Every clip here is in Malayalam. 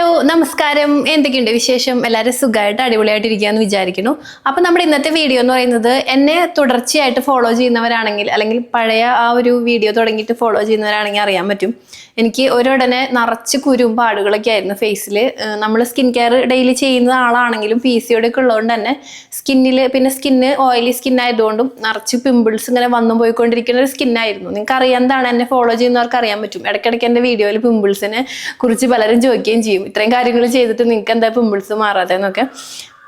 ഹലോ നമസ്കാരം. എന്തൊക്കെയുണ്ട് വിശേഷം? എല്ലാവരും സുഖമായിട്ട് അടിപൊളിയായിട്ട് ഇരിക്കുകയെന്ന് വിചാരിക്കുന്നു. അപ്പം നമ്മുടെ ഇന്നത്തെ വീഡിയോ എന്ന് പറയുന്നത് എന്നെ തുടർച്ചയായിട്ട് ഫോളോ ചെയ്യുന്നവരാണെങ്കിൽ അല്ലെങ്കിൽ പഴയ ആ ഒരു വീഡിയോ തുടങ്ങിയിട്ട് ഫോളോ ചെയ്യുന്നവരാണെങ്കിൽ അറിയാൻ പറ്റും. എനിക്ക് ഒരുടനെ നിറച്ച് കുരും പാടുകളൊക്കെ ആയിരുന്നു ഫേസിൽ നമ്മൾ സ്കിൻ കെയർ ഡെയിലി ചെയ്യുന്ന ആളാണെങ്കിലും പി സി ഒക്കെ ഉള്ളതുകൊണ്ട് തന്നെ സ്കിന്നിൽ പിന്നെ സ്കിന്ന് ഓയിലി സ്കിൻ ആയതുകൊണ്ടും നിറച്ച് പിമ്പിൾസ് ഇങ്ങനെ വന്നു പോയിക്കൊണ്ടിരിക്കുന്ന ഒരു സ്കിന്നായിരുന്നു നിങ്ങൾക്ക് അറിയാവുന്നതാണ് എന്നെ ഫോളോ ചെയ്യുന്നവർക്ക് അറിയാൻ പറ്റും. ഇടയ്ക്കിടയ്ക്ക് എന്റെ വീഡിയോയിൽ പിമ്പിൾസിനെ കുറിച്ച് പലരും ചോദിക്കുകയും ചെയ്യും. ഇത്രയും കാര്യങ്ങൾ ചെയ്തിട്ട് നിങ്ങൾക്ക് എന്താ പിമ്പിൾസ് മാറാതെ എന്നൊക്കെ.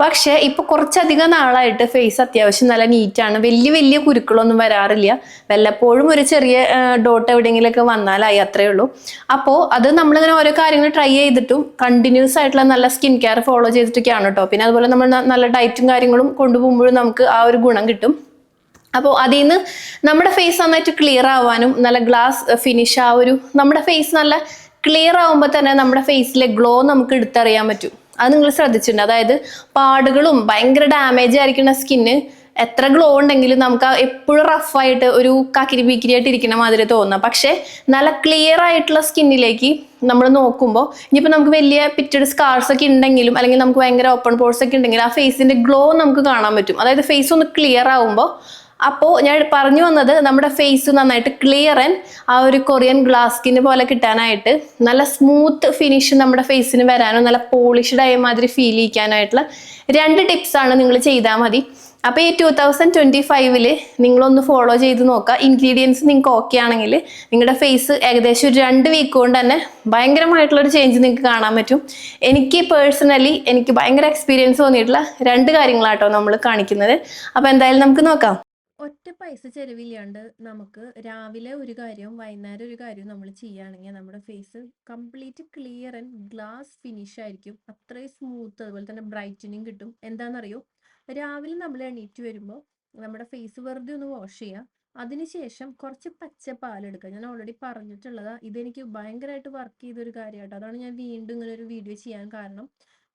പക്ഷേ ഇപ്പൊ കുറച്ചധികം നാളായിട്ട് ഫേസ് അത്യാവശ്യം നല്ല നീറ്റാണ് വലിയ വലിയ കുരുക്കളൊന്നും വരാറില്ല. വല്ലപ്പോഴും ഒരു ചെറിയ ഡോട്ട് എവിടെയെങ്കിലുമൊക്കെ വന്നാലായി അത്രേ ഉള്ളൂ. അപ്പോ അത് നമ്മളിങ്ങനെ ഓരോ കാര്യങ്ങൾ ട്രൈ ചെയ്തിട്ടും കണ്ടിന്യൂസ് ആയിട്ടുള്ള നല്ല സ്കിൻ കെയർ ഫോളോ ചെയ്തിട്ടൊക്കെയാണ് കേട്ടോ പിന്നെ അതുപോലെ നമ്മൾ നല്ല ഡയറ്റും കാര്യങ്ങളും കൊണ്ടുപോകുമ്പോഴും നമുക്ക് ആ ഒരു ഗുണം കിട്ടും. അപ്പോൾ അതിൽ നിന്ന് നമ്മുടെ ഫേസ് നന്നായിട്ട് ക്ലിയർ ആവാനും നല്ല ഗ്ലാസ് ഫിനിഷ് ആ ഒരു നമ്മുടെ ഫേസ് നല്ല ക്ലിയർ ആവുമ്പോൾ തന്നെ നമ്മുടെ ഫേസിലെ ഗ്ലോ നമുക്ക് എടുത്തറിയാൻ പറ്റും. അത് നിങ്ങൾ ശ്രദ്ധിച്ചിട്ടുണ്ട്. അതായത് പാടുകളും ഭയങ്കര ഡാമേജ് ആയിരിക്കുന്ന സ്കിന്ന് എത്ര ഗ്ലോ ഉണ്ടെങ്കിലും നമുക്ക് എപ്പോഴും റഫായിട്ട് ഒരു കക്കിരി ബീക്കിരി ആയിട്ട് ഇരിക്കുന്ന മാതിരി തോന്നുക പക്ഷേ നല്ല ക്ലിയർ ആയിട്ടുള്ള സ്കിന്നിലേക്ക് നമ്മൾ നോക്കുമ്പോൾ ഇനിയിപ്പോൾ നമുക്ക് വലിയ പിറ്റഡ് സ്കാർസ് ഒക്കെ ഉണ്ടെങ്കിലും അല്ലെങ്കിൽ നമുക്ക് ഭയങ്കര ഓപ്പൺ പോർട്സ് ഒക്കെ ഉണ്ടെങ്കിലും ആ ഫേസിന്റെ ഗ്ലോ നമുക്ക് കാണാൻ പറ്റും. അതായത് ഫേസ് ഒന്ന് ക്ലിയർ ആവുമ്പോൾ അപ്പോൾ ഞാൻ പറഞ്ഞു വന്നത് നമ്മുടെ ഫേസ് നന്നായിട്ട് ക്ലിയർ ആൻഡ് ആ ഒരു കൊറിയൻ ഗ്ലാസ് സ്കിന് പോലെ കിട്ടാനായിട്ട് നല്ല സ്മൂത്ത് ഫിനിഷ് നമ്മുടെ ഫേസിന് വരാനും നല്ല പോളിഷ്ഡ് ആയ മാതിരി ഫീൽ ചെയ്യിക്കാനായിട്ടുള്ള രണ്ട് ടിപ്സ് ആണ് നിങ്ങൾ ചെയ്താൽ മതി. അപ്പോൾ ഈ ടു തൗസൻഡ് ട്വന്റി ഫൈവിൽ നിങ്ങളൊന്ന് ഫോളോ ചെയ്ത് നോക്കുക. ഇൻഗ്രീഡിയൻസ് നിങ്ങൾക്ക് ഓക്കെ ആണെങ്കിൽ നിങ്ങളുടെ ഫേസ് ഏകദേശം ഒരു രണ്ട് വീക്ക് കൊണ്ട് തന്നെ ഭയങ്കരമായിട്ടുള്ളൊരു ചേഞ്ച് നിങ്ങൾക്ക് കാണാൻ പറ്റും. എനിക്ക് പേഴ്സണലി എനിക്ക് ഭയങ്കര എക്സ്പീരിയൻസ് തോന്നിയിട്ടുള്ള രണ്ട് കാര്യങ്ങളാട്ടോ നമ്മൾ കാണിക്കുന്നത്. അപ്പോൾ എന്തായാലും നമുക്ക് നോക്കാം. ഒറ്റ പൈസ ചെലവില്ലാണ്ട് നമുക്ക് രാവിലെ ഒരു കാര്യവും വൈകുന്നേരം ഒരു കാര്യവും നമ്മൾ ചെയ്യുകയാണെങ്കിൽ നമ്മുടെ face complete clear and glass finish ആയിരിക്കും. അത്രയും സ്മൂത്ത് അതുപോലെ തന്നെ ബ്രൈറ്റനിങ് കിട്ടും. എന്താണെന്നറിയോ രാവിലെ നമ്മൾ എണീറ്റ് വരുമ്പോൾ നമ്മുടെ ഫേസ് വെറുതെ ഒന്ന് വാഷ് ചെയ്യുക അതിനുശേഷം കുറച്ച് പച്ച പാലെടുക്കുക ഞാൻ ഓൾറെഡി പറഞ്ഞിട്ടുള്ളതാ ഇതെനിക്ക് ഭയങ്കരമായിട്ട് വർക്ക് ചെയ്തൊരു കാര്യമായിട്ട് അതാണ് ഞാൻ വീണ്ടും ഇങ്ങനെ ഒരു വീഡിയോ ചെയ്യാൻ കാരണം.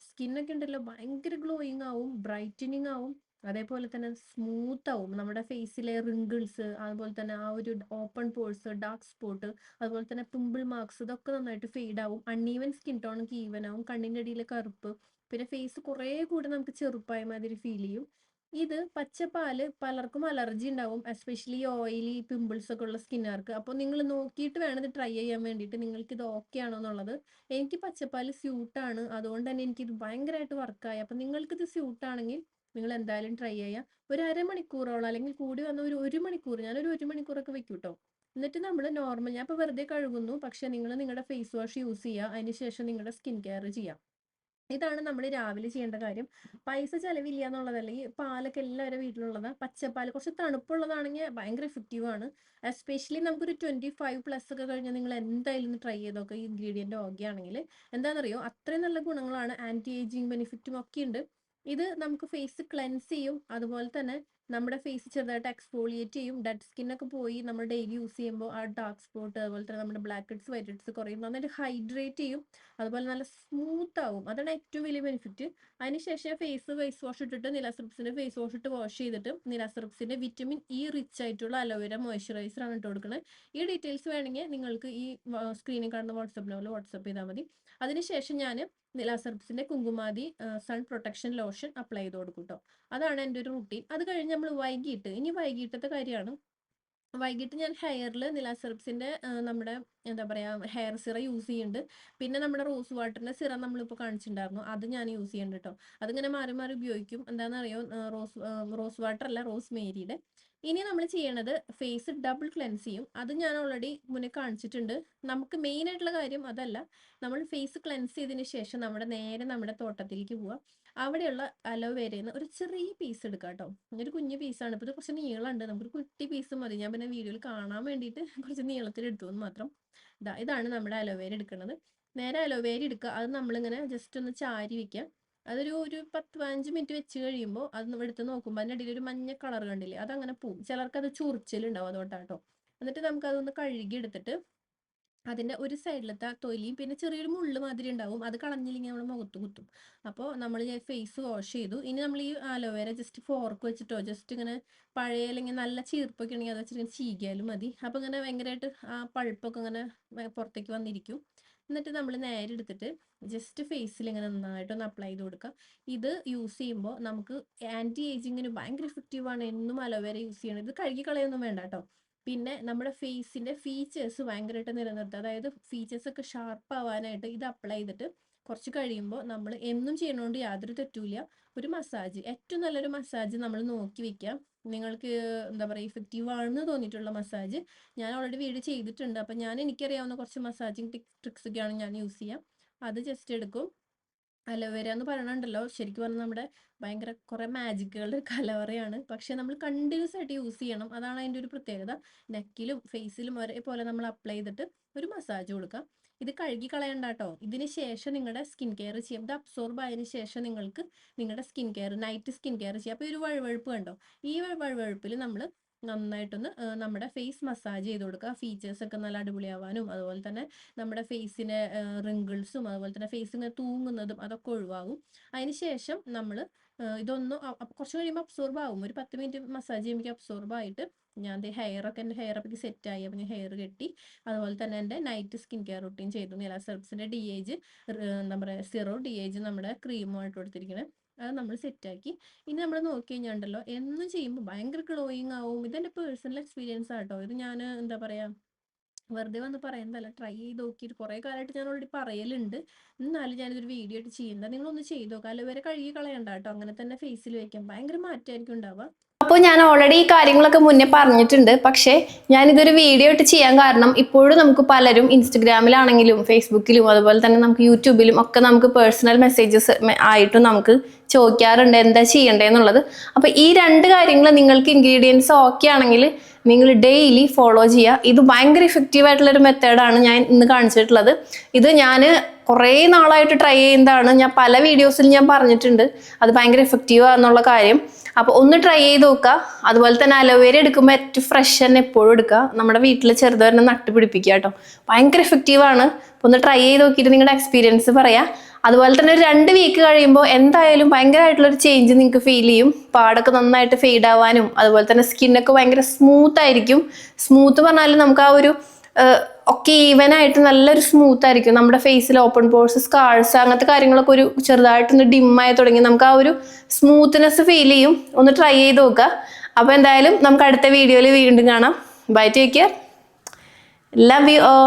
സ്കിന്നൊക്കെ ഉണ്ടല്ലോ ഭയങ്കര ഗ്ലോയിങ് ആവും ബ്രൈറ്റനിങ് ആവും. അതേപോലെ തന്നെ സ്മൂത്ത് ആവും നമ്മുടെ ഫേസിലെ റിങ്കിൾസ് അതുപോലെ തന്നെ ആ ഒരു ഓപ്പൺ പോഴ്സ് ഡാർക്ക് സ്പോട്ട് അതുപോലെ തന്നെ പിമ്പിൾ മാർക്സ് ഇതൊക്കെ നന്നായിട്ട് ഫെയ്ഡ് ആവും അൺഈവൻ സ്കിൻ ടോൺ ഒക്കെ ഈവൻ ആവും കണ്ണിന്റെ അടിയിലെ കറുപ്പ്. പിന്നെ ഫേസ് കുറേ കൂടി നമുക്ക് ചെറുപ്പായ മാതിരി ഫീൽ ചെയ്യും. ഇത് പച്ചപ്പാൽ പലർക്കും അലർജി ഉണ്ടാവും എസ്പെഷ്യലി ഓയിലി പിമ്പിൾസ് ഒക്കെ ഉള്ള സ്കിന്നുകാർക്ക്. അപ്പോൾ നിങ്ങൾ നോക്കിയിട്ട് വേണം ഇത് ട്രൈ ചെയ്യാൻ വേണ്ടിയിട്ട്. നിങ്ങൾക്ക് ഇത് ഓക്കെ ആണോ എന്നുള്ളത്. എനിക്ക് പച്ചപ്പാൽ സ്യൂട്ടാണ്. അതുകൊണ്ട് തന്നെ എനിക്കിത് ഭയങ്കരമായിട്ട് വർക്കായി അപ്പം നിങ്ങൾക്കിത് സ്യൂട്ടാണെങ്കിൽ നിങ്ങൾ എന്തായാലും ട്രൈ ചെയ്യുക ഒരു അരമണിക്കൂറോളം അല്ലെങ്കിൽ കൂടി വന്ന ഒരു ഒരു മണിക്കൂർ ഞാനൊരു ഒരു മണിക്കൂറൊക്കെ വെക്കും കേട്ടോ എന്നിട്ട് നമ്മൾ നോർമൽ ഞാൻ ഇപ്പോൾ വെറുതെ കഴുകുന്നു പക്ഷെ നിങ്ങൾ നിങ്ങളുടെ ഫേസ് വാഷ് യൂസ് ചെയ്യുക അതിന് ശേഷം നിങ്ങളുടെ സ്കിൻ കെയർ ചെയ്യാം. ഇതാണ് നമ്മൾ രാവിലെ ചെയ്യേണ്ട കാര്യം. പൈസ ചെലവില്ല എന്നുള്ളതല്ല ഈ പാലൊക്കെ എല്ലാവരും വീട്ടിലുള്ളതാ. പച്ചപ്പാൽ കുറച്ച് തണുപ്പുള്ളതാണെങ്കിൽ ഭയങ്കര എഫക്റ്റീവ് ആണ്. എസ്പെഷ്യലി നമുക്കൊരു ട്വന്റി ഫൈവ് പ്ലസ് ഒക്കെ കഴിഞ്ഞാൽ നിങ്ങൾ എന്തായാലും ട്രൈ ചെയ്ത് നോക്കുക ഈ ഇൻഗ്രീഡിയന്റ് ഓക്കെ ആണെങ്കിൽ എന്താണെന്നറിയോ അത്രയും നല്ല ഗുണങ്ങളാണ് ആന്റി ഏജിങ് ബെനിഫിറ്റും ഒക്കെ ഉണ്ട് ഇത് നമുക്ക് ഫേസ് ക്ലെൻസ് ചെയ്യും. അതുപോലെ തന്നെ നമ്മുടെ ഫേസ് ചെറുതായിട്ട് എക്സ്ഫോളിയേറ്റ് ചെയ്യും. ഡെഡ് സ്കിന്നൊക്കെ പോയി നമ്മൾ ഡെയിലി യൂസ് ചെയ്യുമ്പോൾ ആ ഡാർക്ക് സ്പോട്ട് അതുപോലെ തന്നെ നമ്മുടെ ബ്ലാക്ക് ഹെഡ്സ് വൈറ്റ് ഹെഡ്സ് കുറയും നന്നായിട്ട് ഹൈഡ്രേറ്റ് ചെയ്യും. അതുപോലെ നല്ല സ്മൂത്ത് ആവും. അതാണ് ഏറ്റവും വലിയ ബെനിഫിറ്റ് അതിനുശേഷം ഫേസ് ഫേസ് വാഷ് ഇട്ടിട്ട് നിലാസെറപ്സിന്റെ ഫേസ് വാഷ് ഇട്ട് വാഷ് ചെയ്തിട്ട് നിലാസെറപ്സിന്റെ വിറ്റമിൻ ഇ റിച്ച് ആയിട്ടുള്ള അലോവേര മോയ്സ്ചറൈസർ ആണ് ഇട്ട് കൊടുക്കുന്നത് ഈ ഡീറ്റെയിൽസ് വേണമെങ്കിൽ നിങ്ങൾക്ക് ഈ സ്ക്രീനിൽ കാണുന്ന വാട്സപ്പ് നമ്പറിൽ വാട്സപ്പ് ചെയ്താൽ മതി. അതിനുശേഷം ഞാൻ നിലാസെറപ്സിന്റെ Kumkumadi sun protection lotion apply ചെയ്ത് കൊടുക്കും കേട്ടോ അതാണ് എന്റെ ഒരു റൂട്ടീൻ അത് കഴിഞ്ഞ് നമ്മൾ വൈകിട്ട് ഇനി വൈകിട്ടത്തെ കാര്യമാണ് വൈകിട്ട് ഞാൻ ഹെയറിൽ നിലാസെറപ്സിന്റെ നമ്മുടെ എന്താ പറയുക ഹെയർ സിറ യൂസ് ചെയ്യുന്നുണ്ട് പിന്നെ നമ്മുടെ റോസ് വാട്ടറിന്റെ സിറ നമ്മളിപ്പോൾ കാണിച്ചിട്ടുണ്ടായിരുന്നു അത് ഞാൻ യൂസ് ചെയ്യുന്നുണ്ട് കേട്ടോ അതിങ്ങനെ മാറി മാറി ഉപയോഗിക്കും. എന്താണെന്നറിയോ റോസ് റോസ് വാട്ടർ അല്ല റോസ് മേരിയുടെ ഇനി നമ്മൾ ചെയ്യണത് ഫേസ് ഡബിൾ ക്ലെൻസ് ചെയ്യും. അത് ഞാൻ ഓൾറെഡി മുന്നേ കാണിച്ചിട്ടുണ്ട്. നമുക്ക് മെയിൻ ആയിട്ടുള്ള കാര്യം അതല്ല. നമ്മൾ ഫേസ് ക്ലെൻസ് ചെയ്തതിന് ശേഷം നമ്മുടെ നേരെ നമ്മുടെ തോട്ടത്തിലേക്ക് പോവുക അവിടെയുള്ള അലോവേരയിൽ നിന്ന് ഒരു ചെറിയ പീസ് എടുക്കുക കേട്ടോ ഒരു കുഞ്ഞു പീസാണ് ഇപ്പോൾ ഇത് കുറച്ച് നീളമുണ്ട്. നമുക്കൊരു കുട്ടി പീസ് മതി. ഞാൻ പിന്നെ വീഡിയോയിൽ കാണാൻ വേണ്ടിയിട്ട് കുറച്ച് നീളത്തിൽ എടുത്തു എന്ന് മാത്രം. ഇതാ ഇതാണ് നമ്മുടെ അലോവേര എടുക്കുന്നത്. നേരെ അലോവേര എടുക്കുക. അത് നമ്മളിങ്ങനെ ജസ്റ്റ് ഒന്ന് ചാരി വയ്ക്കുക അതൊരു ഒരു പത്ത് പതിനഞ്ച് മിനിറ്റ് വെച്ച് കഴിയുമ്പോൾ അത് എടുത്ത് നോക്കുമ്പോൾ അതിന്റെ ഇടയിൽ ഒരു മഞ്ഞ കളർ കണ്ടില്ലേ? അതങ്ങനെ പോവും. ചിലർക്ക് അത് ചൊറിച്ചിലുണ്ടാവും. അതുകൊണ്ടാട്ടോ. എന്നിട്ട് നമുക്കതൊന്ന് കഴുകി എടുത്തിട്ട് അതിന്റെ ഒരു സൈഡിലത്തെ തൊലിയും പിന്നെ ചെറിയൊരു മുള്ളു മാതിരി ഉണ്ടാവും. അത് കളഞ്ഞില്ലെങ്കിൽ നമ്മൾ മുഖത്ത് കുത്തും. അപ്പോൾ നമ്മൾ ഫേസ് വാഷ് ചെയ്തു. ഇനി നമ്മൾ ഈ അലോവേര ജസ്റ്റ് ഫോർക്ക് വെച്ചിട്ടോ ജസ്റ്റ് ഇങ്ങനെ പഴയ അല്ലെങ്കിൽ നല്ല ചീർപ്പൊക്കെ ഉണ്ടെങ്കിൽ അത് വെച്ചിട്ട് ചീകിയാലും മതി. അപ്പോൾ ഇങ്ങനെ ഭയങ്കരമായിട്ട് ആ പഴുപ്പൊക്കെ ഇങ്ങനെ പുറത്തേക്ക് വന്നിരിക്കും. എന്നിട്ട് നമ്മൾ നേരെ എടുത്തിട്ട് ജസ്റ്റ് ഫേസിൽ ഇങ്ങനെ നന്നായിട്ടൊന്ന് അപ്ലൈ ചെയ്ത് കൊടുക്കുക. ഇത് യൂസ് ചെയ്യുമ്പോൾ നമുക്ക് ആന്റി ഏജിങ്ങിന് ഭയങ്കര എഫക്റ്റീവാണ് എന്നും അലോവേര യൂസ് ചെയ്യണം. ഇത് കഴുകി കളയൊന്നും വേണ്ട കേട്ടോ. പിന്നെ നമ്മുടെ ഫേസിന്റെ ഫീച്ചേഴ്സ് ഭയങ്കരമായിട്ട് നിലനിർത്തുക. അതായത് ഫീച്ചേഴ്സ് ഒക്കെ ഷാർപ്പ് ആവാനായിട്ട് ഇത് അപ്ലൈ ചെയ്തിട്ട് കുറച്ച് കഴിയുമ്പോൾ നമ്മൾ എന്നും ചെയ്യണോണ്ട് യാതൊരു തെറ്റൂല ഒരു മസാജ് ഏറ്റവും നല്ലൊരു മസാജ് നമ്മൾ നോക്കി വെക്കാം നിങ്ങൾക്ക് എന്താ പറയുക ഇഫക്റ്റീവ് ആണെന്ന് തോന്നിയിട്ടുള്ള മസാജ്. ഞാൻ ഓൾറെഡി വീഡിയോ ചെയ്തിട്ടുണ്ട്. അപ്പം ഞാൻ എനിക്കറിയാവുന്ന കുറച്ച് മസാജിങ് ട്രിക്സ് ഒക്കെയാണ് ഞാൻ യൂസ് ചെയ്യാം അത് ജസ്റ്റ് എടുക്കും. അലോവേര എന്ന് പറയണുണ്ടല്ലോ. ശരിക്കും പറഞ്ഞാൽ നമ്മുടെ ഭയങ്കര കുറെ മാജിക്കുകളുടെ കലവറയാണ്. പക്ഷെ നമ്മൾ കണ്ടിന്യൂസ് ആയിട്ട് യൂസ് ചെയ്യണം. അതാണ് അതിന്റെ ഒരു പ്രത്യേകത. നെക്കിലും ഫേസിലും ഒരേപോലെ നമ്മൾ അപ്ലൈ ചെയ്തിട്ട് ഒരു മസാജ് കൊടുക്കാം. ഇത് കഴുകി കളയണ്ട കേട്ടോ ഇതിന് ശേഷം നിങ്ങളുടെ സ്കിൻ കെയർ ചെയ്യാം. ഇത് അബ്സോർബ് ആയതിനു ശേഷം നിങ്ങൾക്ക് നിങ്ങളുടെ skin care night skin care ചെയ്യാം. അപ്പോൾ ഒരു വഴുവഴുപ്പ് കണ്ടോ? ഈ വഴുവഴുപ്പിൽ നമ്മൾ നന്നായിട്ടൊന്ന് നമ്മുടെ ഫേസ് മസാജ് ചെയ്ത് കൊടുക്കുക. ഫീച്ചേഴ്സ് ഒക്കെ നല്ല അടിപൊളിയാവാനും അതുപോലെ തന്നെ നമ്മുടെ ഫേസിനെ റിങ്കിൾസും അതുപോലെ തന്നെ ഫേസ് ഇങ്ങനെ തൂങ്ങുന്നതും അതൊക്കെ ഒഴിവാകും. അതിന് ശേഷം നമ്മൾ ഇതൊന്നും കുറച്ച് കഴിയുമ്പോൾ അബ്സോർബ് ആവും. ഒരു പത്ത് മിനിറ്റ് മസാജ് ചെയ്യുമ്പോൾ അബ്സോർബ് ആയിട്ട് ഞാൻ ഹെയർ ഒക്കെ എന്റെ ഹെയർ ഒക്കെ സെറ്റ് ആയി. അപ്പം ഞാൻ ഹെയർ കെട്ടി അതുപോലെ തന്നെ എന്റെ നൈറ്റ് സ്കിൻ കെയർ റുട്ടീൻ ചെയ്തു. നീല സെർബ്സിന്റെ ഡി ഏജ് എന്താ പറയുക സിറോ ഡി ഏജ് നമ്മുടെ ക്രീമുമായിട്ട് കൊടുത്തിരിക്കുന്നത് അത് നമ്മൾ സെറ്റാക്കി. ഇനി നമ്മൾ നോക്കി കഴിഞ്ഞാണ്ടല്ലോ എന്നും ചെയ്യുമ്പോൾ ഭയങ്കര ഗ്ലോയിങ് ആവും. ഇതെന്റെ പേഴ്സണൽ എക്സ്പീരിയൻസ് ആട്ടോ. ഇത് ഞാൻ എന്താ പറയുക വെറുതെ വന്ന് പറയുന്നതല്ല ട്രൈ ചെയ്ത് നോക്കിയിട്ട് കുറേ കാലമായിട്ട് ഞാൻ ഓൾറെഡി പറയലുണ്ട്. എന്നാലും ഞാനിതൊരു വീഡിയോ ആയിട്ട് ചെയ്യുന്നത്. നിങ്ങളൊന്ന് ചെയ്ത് നോക്കുക വരെ കഴുകി കളയണ്ട കേട്ടോ. അങ്ങനെ തന്നെ ഫേസിൽ വെക്കാം. ഭയങ്കര മാറ്റമായിരിക്കും ഉണ്ടാവുക. അപ്പോൾ ഞാൻ ഓൾറെഡി ഈ കാര്യങ്ങളൊക്കെ മുന്നേ പറഞ്ഞിട്ടുണ്ട്. പക്ഷേ ഞാനിതൊരു വീഡിയോ ഇട്ട് ചെയ്യാൻ കാരണം ഇപ്പോഴും നമുക്ക് പലരും ഇൻസ്റ്റഗ്രാമിലാണെങ്കിലും ഫേസ്ബുക്കിലും അതുപോലെ തന്നെ നമുക്ക് യൂട്യൂബിലും ഒക്കെ നമുക്ക് പേഴ്സണൽ മെസ്സേജസ് ആയിട്ടും നമുക്ക് ചോദിക്കാറുണ്ട് എന്താ ചെയ്യേണ്ടതെന്നുള്ളത്. അപ്പോൾ ഈ രണ്ട് കാര്യങ്ങൾ നിങ്ങൾക്ക് ഇൻഗ്രീഡിയൻസ് ഓക്കെ ആണെങ്കിൽ നിങ്ങൾ ഡെയിലി ഫോളോ ചെയ്യുക. ഇത് ഭയങ്കര ഇഫക്റ്റീവ് ആയിട്ടുള്ള ഒരു മെത്തേഡാണ് ഞാൻ ഇന്ന് കാണിച്ചിട്ടുള്ളത്. ഇത് ഞാൻ കുറേ നാളായിട്ട് ട്രൈ ചെയ്യുന്നതാണ്. ഞാൻ പല വീഡിയോസിൽ ഞാൻ പറഞ്ഞിട്ടുണ്ട്. അത് ഭയങ്കര എഫക്റ്റീവ് ആണെന്നുള്ള കാര്യം. അപ്പോൾ ഒന്ന് ട്രൈ ചെയ്ത് നോക്കുക അതുപോലെ തന്നെ അലോവേര എടുക്കുമ്പോൾ ഏറ്റവും ഫ്രഷ് തന്നെ എപ്പോഴും എടുക്കുക നമ്മുടെ വീട്ടിൽ ചെറുതുവരെ നട്ട് പിടിപ്പിക്കുക കേട്ടോ. ഭയങ്കര എഫക്റ്റീവാണ് ഒന്ന് ട്രൈ ചെയ്ത് നോക്കിയിട്ട് നിങ്ങളുടെ എക്സ്പീരിയൻസ് പറയാം. അതുപോലെ തന്നെ ഒരു രണ്ട് വീക്ക് കഴിയുമ്പോൾ എന്തായാലും ഭയങ്കരമായിട്ടുള്ളൊരു ചേഞ്ച് നിങ്ങൾക്ക് ഫീൽ ചെയ്യും. പാടൊക്കെ നന്നായിട്ട് ഫെയ്ഡ് ആവാനും അതുപോലെ തന്നെ സ്കിന്നൊക്കെ ഭയങ്കര സ്മൂത്ത് ആയിരിക്കും. സ്മൂത്ത് പറഞ്ഞാൽ നമുക്ക് ആ ഒരു ഒക്കെ ഈവൻ ആയിട്ട് നല്ലൊരു സ്മൂത്ത് ആയിരിക്കും. നമ്മുടെ ഫേസിൽ ഓപ്പൺ പോർസ് സ്കാഴ്സ് അങ്ങനത്തെ കാര്യങ്ങളൊക്കെ ഒരു ചെറുതായിട്ടൊന്ന് ഡിമ്മായി തുടങ്ങി നമുക്ക് ആ ഒരു സ്മൂത്ത്നെസ് ഫീൽ ചെയ്യും. ഒന്ന് ട്രൈ ചെയ്ത് നോക്കുക അപ്പോൾ എന്തായാലും നമുക്ക് അടുത്ത വീഡിയോയിൽ വീണ്ടും കാണാം. Bye take care love you all